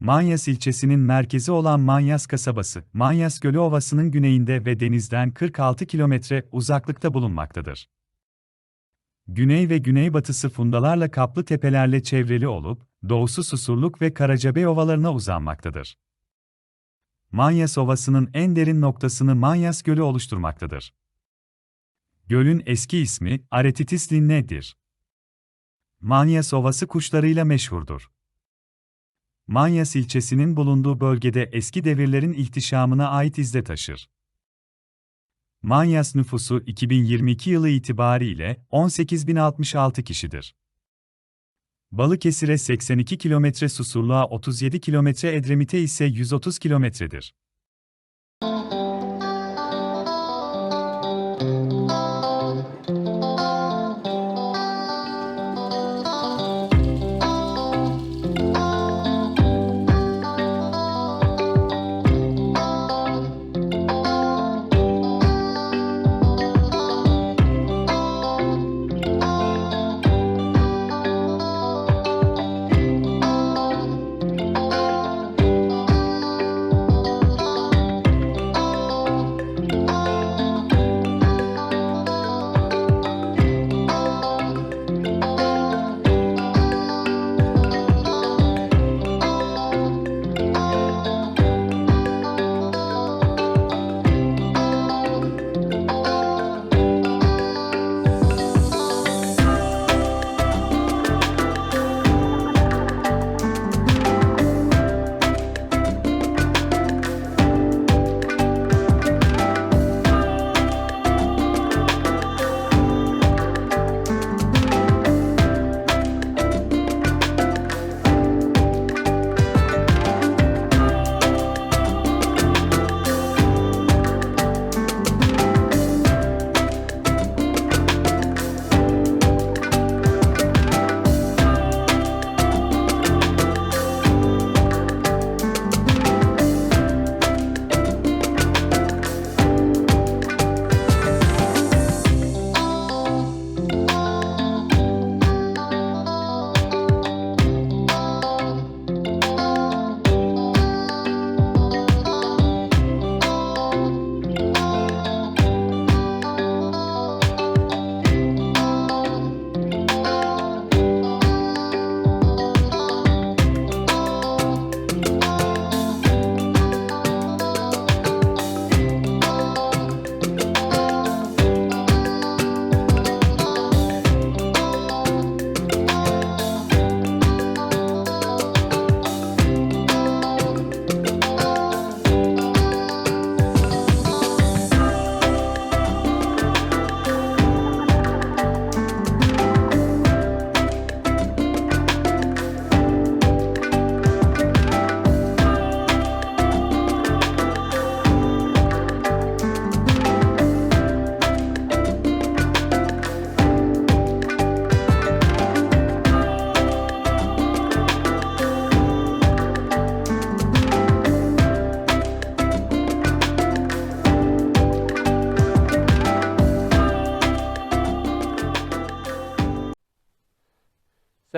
Manyas ilçesinin merkezi olan Manyas kasabası, Manyas Gölü Ovası'nın güneyinde ve denizden 46 kilometre uzaklıkta bulunmaktadır. Güney ve güneybatısı fundalarla kaplı tepelerle çevrili olup, doğusu Susurluk ve Karacabey ovalarına uzanmaktadır. Manyas Ovası'nın en derin noktasını Manyas Gölü oluşturmaktadır. Gölün eski ismi Aretitis linne'dir. Manyas Ovası kuşlarıyla meşhurdur. Manyas ilçesinin bulunduğu bölgede eski devirlerin ihtişamına ait izle taşır. Manyas nüfusu 2022 yılı itibariyle 18.066 kişidir. Balıkesir'e 82 kilometre Susurluğa 37 kilometre Edremit'e ise 130 kilometredir.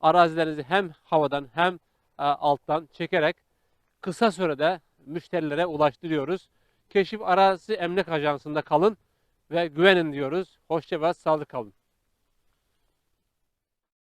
arazilerinizi hem havadan hem e, alttan çekerek kısa sürede müşterilere ulaştırıyoruz. Keşif Arazi Emlak Ajansı'nda kalın ve güvenin diyoruz. Hoşça ve sağlık kalın.